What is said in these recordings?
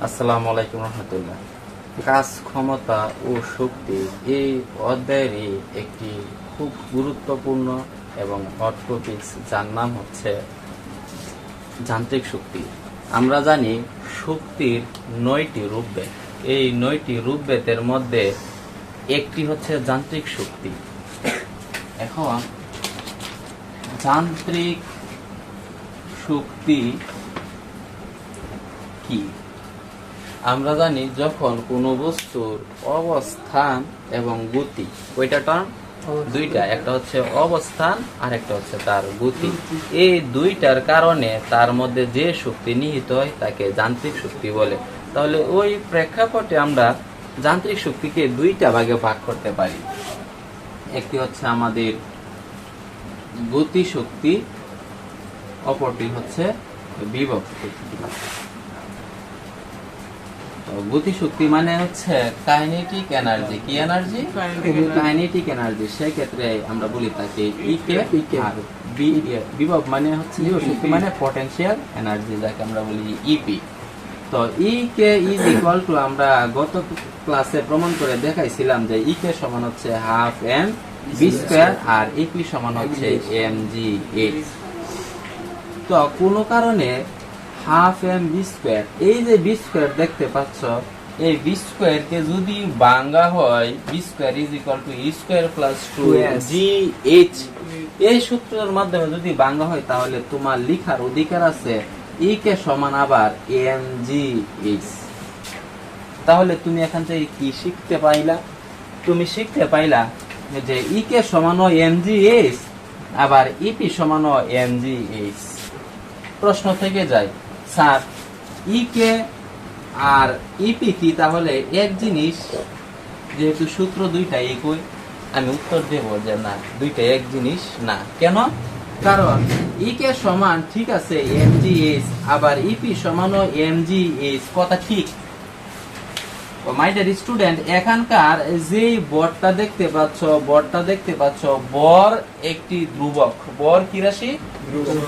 আসসালামু আলাইকুম রহমতুল্লাহ। কাজ, ক্ষমতা ও শক্তি এই অধ্যায়েরই একটি খুব গুরুত্বপূর্ণ এবং হট যার নাম হচ্ছে যান্ত্রিক শক্তি। আমরা জানি শক্তির নয়টি রূপভেদ। এই নয়টি রূপভেদের মধ্যে একটি হচ্ছে যান্ত্রিক শক্তি। এখন যান্ত্রিক শক্তি কি? আমরা জানি যখন কোনো বস্তুর অবস্থান এবং গতি ওইটা টার্ম দুইটা একটা হচ্ছে অবস্থান আর একটা হচ্ছে তার গতি। এই দুইটার কারণে তার মধ্যে যে শক্তি নিহিত হয় তাকে যান্ত্রিক শক্তি বলে। তাহলে ওই প্রেক্ষাপটে আমরা যান্ত্রিক শক্তিকে দুইটা ভাগে ভাগ করতে পারি। একটি হচ্ছে আমাদের গতি শক্তি অপরটি হচ্ছে বিভব শক্তি। তো গতি শক্তি মানে হচ্ছে কাইনেটিক এনার্জি। কি এনার্জি? কাইনেটিক এনার্জি সেক্ষেত্রে আমরা বলি তাকে ইকে আর বি- বিভব মানে হচ্ছে শক্তি মানে পটেনশিয়াল এনার্জি যাকে আমরা বলি ইপি তো E K is equal to আমরা গত ক্লাসে প্রমাণ করে দেখাইছিলাম যে ই কে সমান হচ্ছে হাফ এম বি স্কোয়ার আর ইপি সমান হচ্ছে এম জি এইচ তো কোনো কারণে হাফ এম বি স্কোয়ার এই যে বি স্কোয়ার দেখতে পাচ্ছ এই বি স্কোয়ার কে যদি বাঙ্গা হয় V square is equal to E square plus two G H এই সূত্রের মাধ্যমে যদি বাঙ্গা হয় তাহলে তোমার লিখার অধিকার আছে ই কে সমান আবার এম জি এইচ তাহলে তুমি এখান থেকে কি শিখতে পাইলা? তুমি শিখতে পাইলা যে ই কে সমান এম জি এইচ আবার ইপি সমান এম জি এইচ প্রশ্ন থেকে যায় স্যার ই কে আর ইপি কি? তাহলে এক জিনিস যেহেতু সূত্র দুইটা একই আমি উত্তর দেব যে না দুইটা এক জিনিস না। কেন? কারণ ই কে সমান ঠিক আছে এম জি এইচ আবার ইপি সমান এম জি এইচ কথা ঠিক। মাই ডিয়ার স্টুডেন্ট এখানকার যে বরটা দেখতে পাচ্ছ বরটা দেখতে পাচ্ছ বর একটি ধ্রুবক। বর কি রাশি?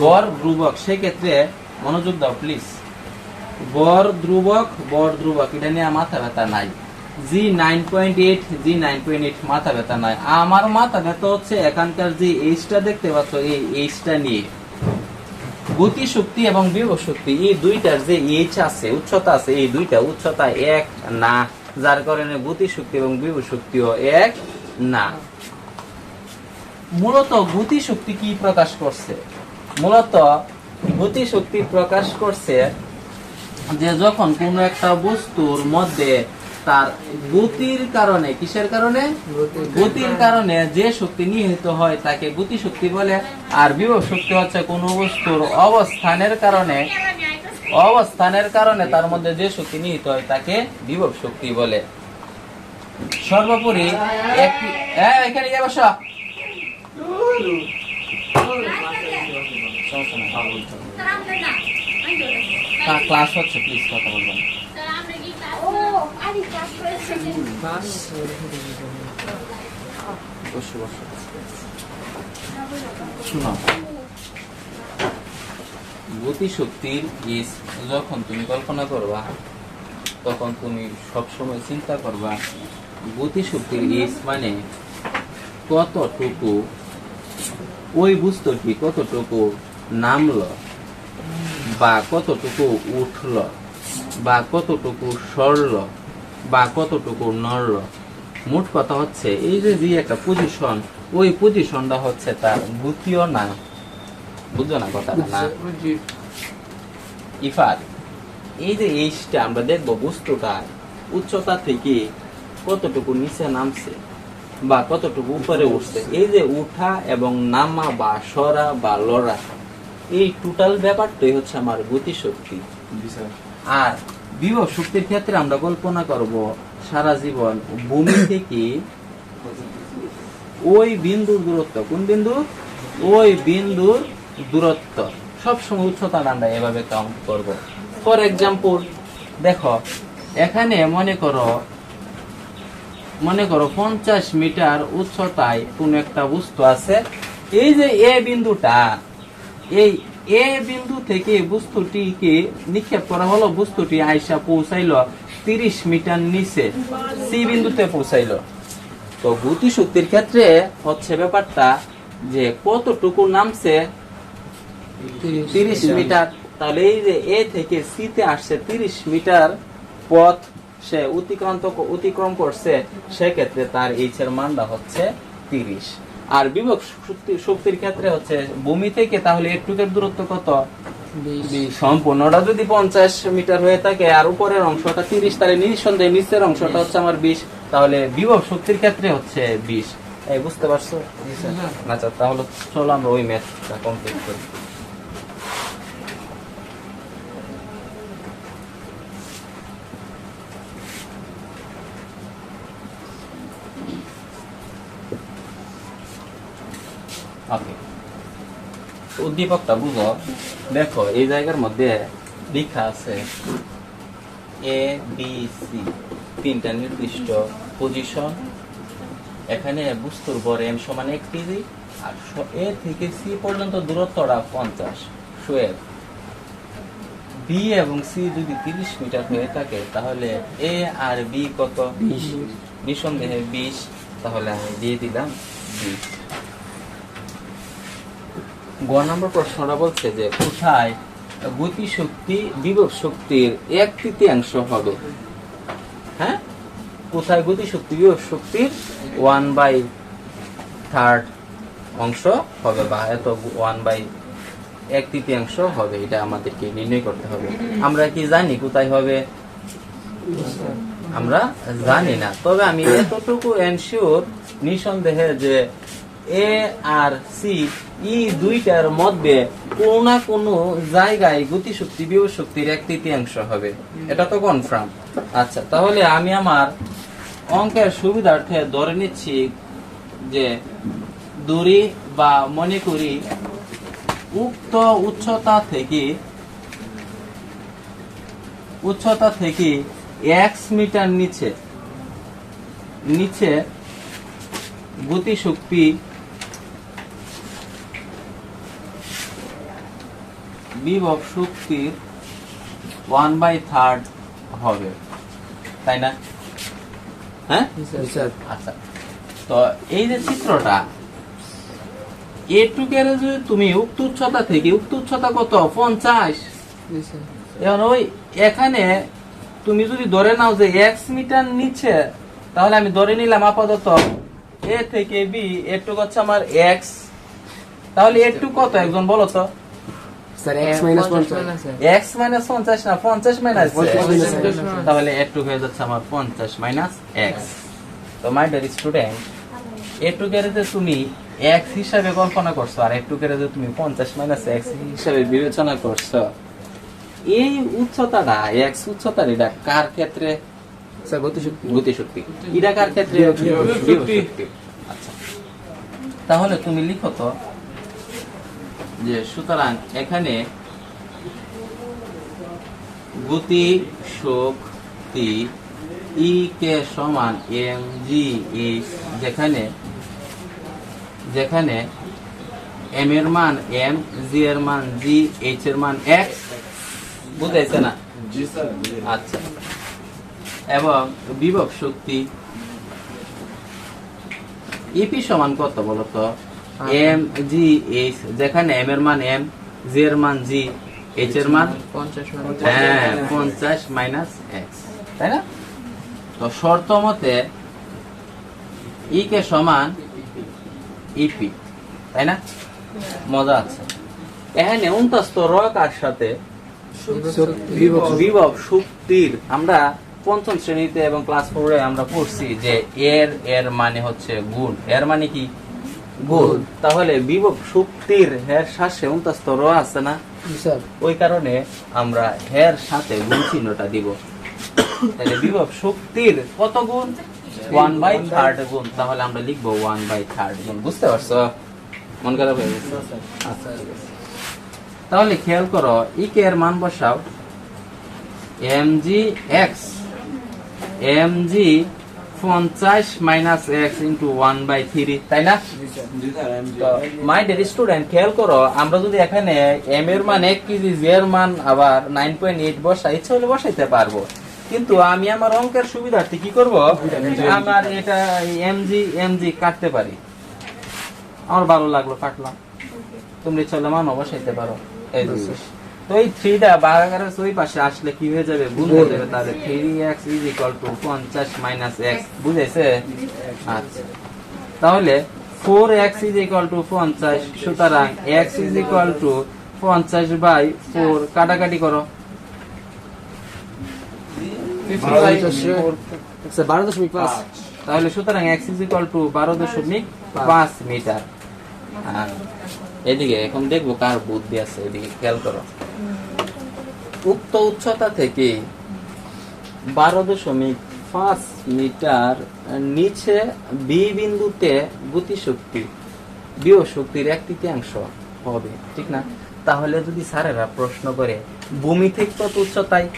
বর ধ্রুবক। সেক্ষেত্রে মনোযোগ দাও প্লিজ বর ধ্রুবক বর ধ্রুবক, এটা নিয়ে মাথা ব্যথা নাই। G nine point eight G nine point eight মাথা ব্যথা নাই। আমার মাথা ব্যথা হচ্ছে এখানকার যে এইচটা দেখতে পাচ্ছ, এই এইচটা নিয়ে। গতি শক্তি এবং বিভব শক্তি এই দুইটার যে এইচ আছে, উচ্চতা আছে, এই দুইটা উচ্চতা এক না। যার কারণে গতি শক্তি এবং বিভব শক্তিও এক না। মূলত গতি শক্তি কি প্রকাশ করছে? মূলত গতি শক্তি প্রকাশ করছে যে যখন কোনো একটা বস্তুর মধ্যে তার গতির কারণে কিসের কারণে? গতির কারণে। যে শক্তি নিহিত হয় তাকে গতি শক্তি বলে। আর বিভব শক্তি হচ্ছে কোনো বস্তুর অবস্থানের কারণে। অবস্থানের কারণে তার মধ্যে যে শক্তি নিহিত হয় তাকে বিভব শক্তি বলে। সর্বোপরি একটি হ্যাঁ এখানে গিয়ে বসো। ক্লাস হচ্ছে প্লিজ কথা বলবেন। গতি শক্তির যখন তুমি কল্পনা করবা, তখন তুমি সবসময় চিন্তা করবা গতি শক্তির ইস মানে কতটুকু, ওই বস্তুটি কতটুকু নামলো। বা কতটুকু উঠল বা কতটুকু সরল বা কতটুকু নড়ল। মোট কথা হচ্ছে এই যে যে একটা পজিশন ওই পজিশনটা হচ্ছে তার গতিও না বুঝছ না কথাটা না? ইফার এই যে এইচটা আমরা দেখব বস্তুটা উচ্চতা থেকে কতটুকু নিচে নামছে বা কতটুকু উপরে উঠছে। এই যে উঠা এবং নামা বা সরা বা লড়া এই টোটাল ব্যাপারটাই হচ্ছে আমার গতি শক্তি আর বিভব শক্তির ক্ষেত্রে আমরা কল্পনা করব সারা জীবন ভূমি থেকে ওই বিন্দুর দূরত্ব। কোন বিন্দু? ওই বিন্দুর দূরত্ব। সবসময় উচ্চতা আমরা এভাবে কাউন্ট করব। ফর এক্সাম্পল দেখো এখানে মনে করো মনে করো পঞ্চাশ মিটার উচ্চতায় কোন একটা বস্তু আছে। এই যে এ বিন্দুটা এই এ বিন্দু থেকে বস্তুটিকে নিক্ষেপ করা হলো বস্তুটি আইসা পৌঁছাইলো তিরিশ মিটার নিচে সি বিন্দুতে পৌঁছাইলো। তো গতি শক্তির ক্ষেত্রে হচ্ছে ব্যাপারটা যে কতটুকু নামছে? তিরিশ মিটার। তাহলে এই যে এ থেকে সি তে আসছে তিরিশ মিটার পথ সে অতিক্রান্ত অতিক্রম করছে সেক্ষেত্রে তার এইচ এর মানটা হচ্ছে তিরিশ। আর বিভব শক্তি- শক্তির ক্ষেত্রে হচ্ছে ভূমি থেকে তাহলে একটুকের দূরত্ব কত? সম্পূর্ণটা যদি পঞ্চাশ মিটার হয়ে থাকে আর উপরের অংশটা তিরিশ তাহলে নিঃসন্দেহে নিচের অংশটা হচ্ছে আমার বিশ তাহলে বিভব শক্তির ক্ষেত্রে হচ্ছে বিশ। এই বুঝতে পারছ? আচ্ছা তাহলে চলো আমরা ওই ম্যাথটা কমপ্লিট করি ওকে উদ্দীপকটা বুঝো দেখো এই জায়গার মধ্যে লেখা আছে এ বি সি তিনটা নির্দিষ্ট পজিশন এখানে বস্তুর বর এম সমান এক কেজি আর এ থেকে সি পর্যন্ত দূরত্বটা পঞ্চাশ। সোয়েব বি এবং সি যদি তিরিশ মিটার হয়ে থাকে তাহলে এ আর বি কত? নিঃসন্দেহে বিশ। তাহলে আমি দিয়ে দিলাম বিশ। গ নম্বর প্রশ্নটা বলছে যে কোথায় গতি শক্তি বিভব শক্তির এক তৃতীয়াংশ হবে? হ্যাঁ? কোথায় গতি শক্তি বিভব শক্তির ওয়ান বাই থার্ড অংশ হবে বা এত ওয়ান বাই এক তৃতীয়াংশ হবে? এটা আমাদেরকে নির্ণয় করতে হবে। আমরা কি জানি কোথায় হবে? আমরা জানি না। তবে আমি এতটুকু এনশিওর নিঃসন্দেহে যে এ আর সি, ই দুইটার মধ্যে কোনো না কোনো জায়গায় গতিশক্তি বিভব শক্তির এক তৃতীয়াংশ হবে। এটা তো কনফার্ম আচ্ছা তাহলে আমি আমার অঙ্কের সুবিধার্থে ধরে নিচ্ছি যে দূরি বা মনে করি উক্ত উচ্চতা থেকে উচ্চতা থেকে এক্স মিটার নিচে নিচে গতিশক্তি বিভব শক্তির ওয়ান বাই থার্ড হবে। তাই না? হ্যাঁ? আচ্ছা। তো এই যে চিত্রটা এটুকের যদি তুমি উক্ত উচ্চতা থেকে উক্ত উচ্চতা কত? পঞ্চাশ। এখন ওই এখানে তুমি যদি ধরে নাও যে এক্স মিটার নিচে তাহলে আমি ধরে নিলাম আপাতত এ থেকে বি এটুক হচ্ছে আমার এক্স তাহলে এটুক কত? একজন বলো তো। স্যার না পঞ্চাশ মাইনাস পঞ্চাশ minus X। তাহলে এটুক হয়ে যাচ্ছে আমার পঞ্চাশ মাইনাস এক্স তো মাই ডিয়ার স্টুডেন্ট এটুকের যে তুমি এক্স হিসাবে কল্পনা করছ আর যে তুমি পঞ্চাশ মাইনাস এক্স হিসাবে বিবেচনা করছ এই উচ্চতাটা এক্স উচ্চতার এটা কার ক্ষেত্রে? স্যার গতিশক্তি। গতিশক্তি। এটা কার ক্ষেত্রে। আচ্ছা। তাহলে তুমি লিখো তো যে সুতরাং এখানে গতি শক্তি ই কে সমান এম জি এইচ যেখানে যেখানে এম এর মান এম জি এর মান জি এইচ এর মান এক্স বুঝাইছে না? আচ্ছা। এবং বিভব শক্তি ইপি সমান কত বলতো? এম জি এইচ যেখানে এম এর মান এম জি এর মান জি এইচ এর মান পঞ্চাশ হ্যাঁ পঞ্চাশ মাইনাস এক্স তাই না? তো শর্ত মতে ই কে সমান ইপি তাই না? মজা আছে। এখানে উনতস্ত রকার সাথে? বিভব। বিভব শক্তির। আমরা পঞ্চম শ্রেণীতে এবং ক্লাস ফোরে আমরা পড়ছি যে এর এর মানে হচ্ছে গুণ। এর মানে কি? গুণ তাহলে বিভব শক্তির হের শ্বাসে উনতস্ত র আছে না? ওই কারণে আমরা হের সাথে গুণ চিহ্নটা দিব। তাহলে বিভব শক্তির কত গুণ? ওয়ান বাই থার্ড গুণ। তাহলে আমরা লিখব ওয়ান বাই থার্ড গুণ। বুঝতে পারছ? মন খারাপ হয়ে গেছে? আচ্ছা। তাহলে খেয়াল করো ই কে এর মান বসাও। M G X M G পঞ্চাশ minus X into one by three তাই না? মাই ডের স্টুডেন্ট খেয়াল করো, আমরা যদি এখানে এম এর মান এক কেজি জি এর মান আবার নাইন পয়েন্ট এইট বসা ইচ্ছা হলে বসাইতে পারব। কিন্তু আমি আমার অঙ্কের সুবিধার্থে কি করব? আমার এটা এমজি এমজি কাটতে পারি। আমার ভালো লাগল, কাটলাম। তুমি চলে মান বসাইতে পারো। এই। তো এই থ্রিটা ওই পাশে আসলে কি হয়ে যাবে? গুণ হয়ে যাবে তাহলে। Three X is equal to পঞ্চাশ মাইনাস এক্স। বুঝেছে? আচ্ছা। তাহলে four X is equal to পঞ্চাশ সুতরাং এক্স ইজ ইকুয়াল টু পঞ্চাশ বাই ফোর। কাটাকাটি করো। বারো দশমিক পাঁচ। তাহলে সুতরাং এক্স ইজ ইকুয়াল টু বারো দশমিক পাঁচ মিটার। আর এদিকে এখন দেখব কার বুদ্ধি আছে এদিকে খেয়াল করো। উক্ত উচ্চতা থেকে বারো দশমিক পাঁচ মিটার নিচে বি বিন্দুতে গতিশক্তি বিয় শক্তির এক তৃতীয়াংশ হবে ঠিক না? তাহলে যদি স্যারেরা প্রশ্ন করে ভূমি থেকে কত উচ্চতায়।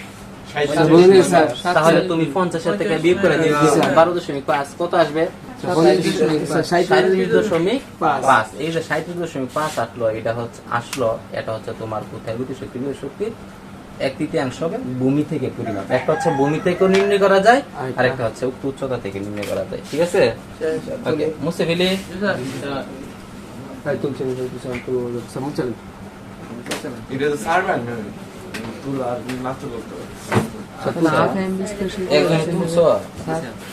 তাহলে তুমি পঞ্চাশের থেকে বিয়োগ করে দিবে বারো দশমিক পাঁচ কত আসবে? সাঁত্রিশ দশমিক পাঁচ। পাঁচ। এই যে সাঁত্রিশ দশমিক পাঁচ আসলো এটা হচ্ছে আসলো এটা হচ্ছে তোমার কোথায়? গতি শক্তি শক্তির এক তৃতীয়াংশ হবে ভূমি থেকে পরিমাপ একটা হচ্ছে ভূমি থেকে নির্ণয় করা যায় আর একটা হচ্ছে উক্ত উচ্চতা থেকে নির্ণয় করা যায়। ঠিক আছে? ওকে মুছে ফেলি।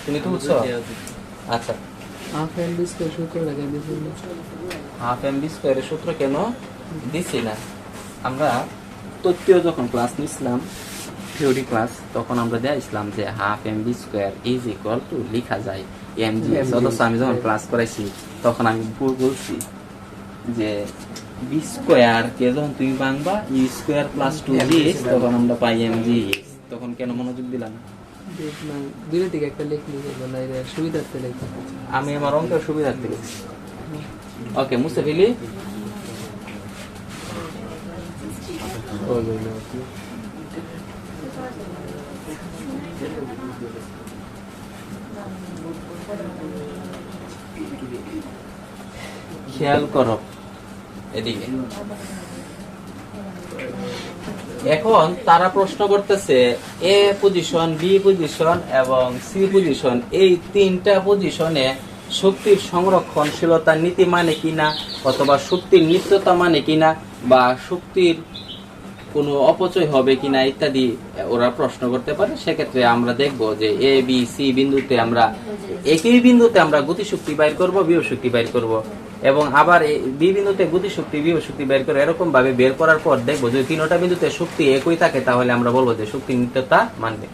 তুমি তুলছো? আচ্ছা। হাফ এম বিস্কুট সূত্র লাগাই দিয়েছেন হাফ এম বি স্কোয়ারের সূত্র কেন দিছি না? আমরা তথ্য যখন ক্লাস নিছিলাম থিওরি ক্লাস তখন আমরা যে half M V square is equal to লেখা যায় এম জি অথচ আমি যখন ক্লাস করাইছি তখন আমি ভুল বলছি যে বি স্কোয়ার কে যখন তুমি ভাঙবা U square plus two G তখন আমরা পাই এম জি তখন কেন মনোযোগ দিলাম? দেখলাম একটা সুবিধার্থে আমি আমার অঙ্কের সুবিধার্থে লিখছি ওকে মুছে খেয়াল করো এদিকে। এখন তারা প্রশ্ন করতেছে এ পজিশন বি পজিশন এবং সি পজিশন এই তিনটা পজিশনে শক্তির সংরক্ষণশীলতা নীতি মানে কিনা অথবা শক্তির নিত্যতা মানে কিনা বা শক্তির কোনো অপচয় হবে কিনা ইত্যাদি ওরা প্রশ্ন করতে পারে। সেক্ষেত্রে আমরা দেখব যে এ বি সি বিন্দুতে আমরা, একই বিন্দুতে আমরা গতিশক্তি বাইর করব, বিয়োগ শক্তি বাইর করব। এবং আবার বি বিন্দুতে গতি শক্তি বিয়োগ শক্তি বের করে এরকম ভাবে বের করার পর দেখব যদি তিনটা বিন্দুতে শক্তি একই থাকে, তাহলে আমরা বলব যে শক্তির নিত্যতা মানবে।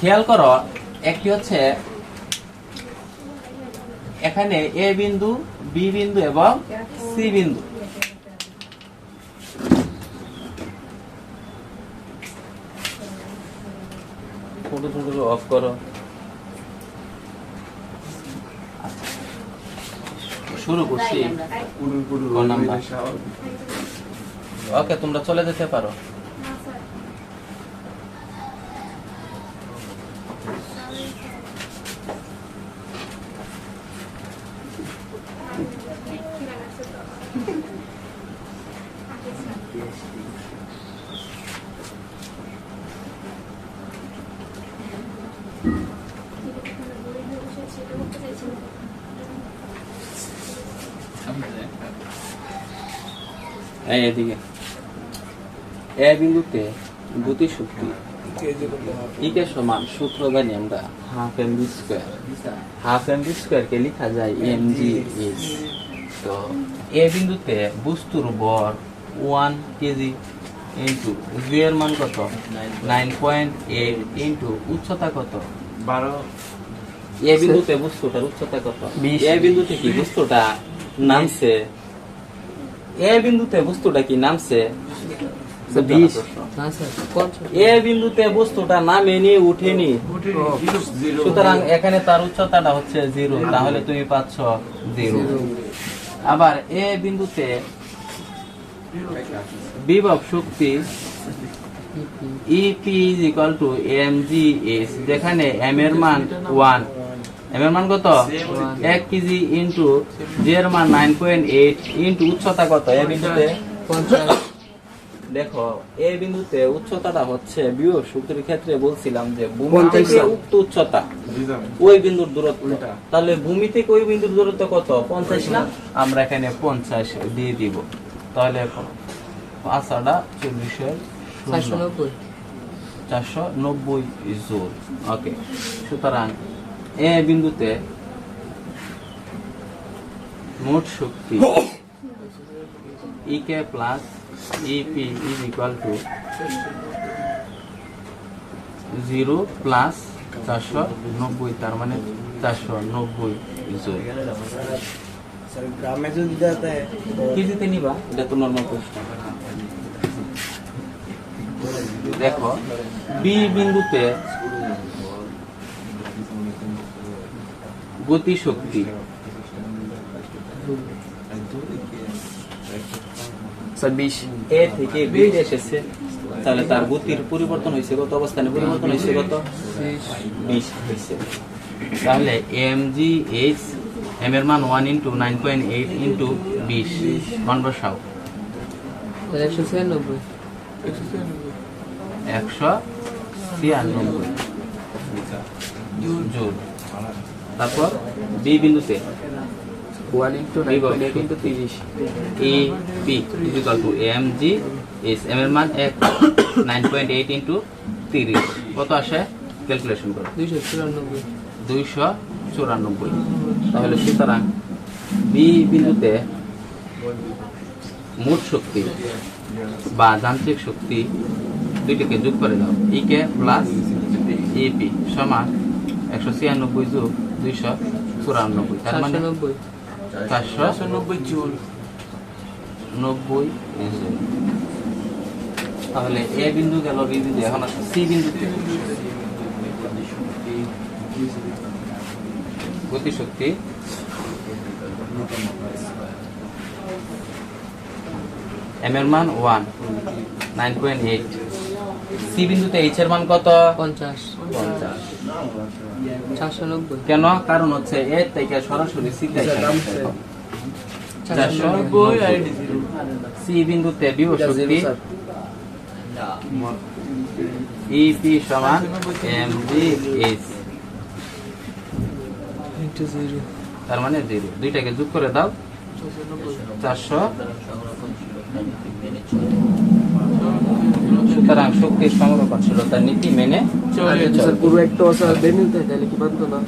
খেয়াল করো, একটি হচ্ছে এখানে এ বিন্দু, বি বিন্দু এবং সি বিন্দু। ফটো টুটো অফ করো। শুরু করছি? ওকে তোমরা চলে যেতে পারো। এদিকে। এ বিন্দুতে গতি শক্তি। ইকে সমান সূত্র জানি আমরা half M V square. Half M V square কে লেখা যায় এম জি তো এ বিন্দুতে বস্তুর ভর ওয়ান কেজি ইন্টু জি এর মান কত? নাইন পয়েন্ট এইট ইন্টু উচ্চতা কত? বারো। এ বিন্দুতে বস্তুটার উচ্চতা কত? এ বিন্দুতে কি বস্তুটা নামছে? এ বিন্দুতে বস্তুটা কি নামছে? পঞ্চাশ এ বিন্দুতে বস্তুটা নামেনি উঠেনি। জিরো সুতরাং এখানে তার উচ্চতাটা হচ্ছে জিরো তাহলে তুমি পাচ্ছ জিরো। আবার এ বিন্দুতে বিভব শক্তি EP is equal to M G S যেখানে এম এর মান ওয়ান এম এর মান কত? এক কেজি ইন্টু জি এর মান নাইন পয়েন্ট এইট ইন্টু উচ্চতা কত? এ বিন্দুতে? পঞ্চাশ। দেখো এই বিন্দুতে উচ্চতাটা হচ্ছে বিয়োগ সূত্রের ক্ষেত্রে বলছিলাম যে ভূমি থেকে উক্ত উচ্চতা। ওই বিন্দুর দূরত্ব। তাহলে ভূমি থেকে ওই বিন্দুর দূরত্ব কত? পঞ্চাশ না? আমরা এখানে পঞ্চাশ দিয়ে দিব। তাহলে পাঁচাটা চল্লিশের চারশো নব্বই। চারশো নব্বই জোর ওকে সুতরাং এ বিন্দুতে মোট শক্তি E K plus E P is equal to zero plus চারশো নব্বই, তার মানে চারশো নব্বই গ্রামে যদি কি দিতে নিবা, এটা তো নর্মাল প্রশ্ন দেখো বি বিন্দুতে গতি শক্তি স্যার বিশ এ থেকে বি এসেছে। তাহলে তার গতির পরিবর্তন হয়েছে কত? অবস্থানে পরিবর্তন হয়েছে কত? বিশ বিশ হয়েছে। তাহলে এম জি এইচ এম এর মান one into nine point eight into বিশ। মান বসাও। তাহলে একশো ছিয়ানব্বই। একশো ছিয়ানব্বই। জুল। তারপর বি বিন্দুতে ওয়ান ইন্টু ইন্টু তিরিশ। E P to M G S M এর মান এক নাইন পয়েন্ট এইট ইন্টু তিরিশ। কত আসে? ক্যালকুলেশন করো। দুইশো চুরানব্বই। দুইশো চুরানব্বই। তাহলে সুতরাং বি বিন্দুতে মোট শক্তি বা যান্ত্রিক শক্তি দুইটাকে যোগ করে দাও। ইকে প্লাস ইপি সমান একশো ছিয়ানব্বই যোগ দুইশো চুরানব্বই। তার মানে চারশো নব্বই জুল নব্বই তাহলে এ বিন্দু গেল বি বিন্দু। এখন আসো সি বিন্দুতে গতিশক্তি। এম এর মান one nine point eight. C বিন্দুতে এইচ এর মান কত? পঞ্চাশ। পঞ্চাশ। চারশো নব্বই কেন? কারণ হচ্ছে এর থেকে সরাসরি সি চারশো নব্বই সি বিন্দুতে শক্তি ইপি সমান এম জি এইচ তার মানে জিরো। দুইটাকে যোগ করে দাও। চারশো। সুতরাং শক্তির তার নীতি মেনে চলে পুরো একটা অসার হয় তাহলে কি পারতো না?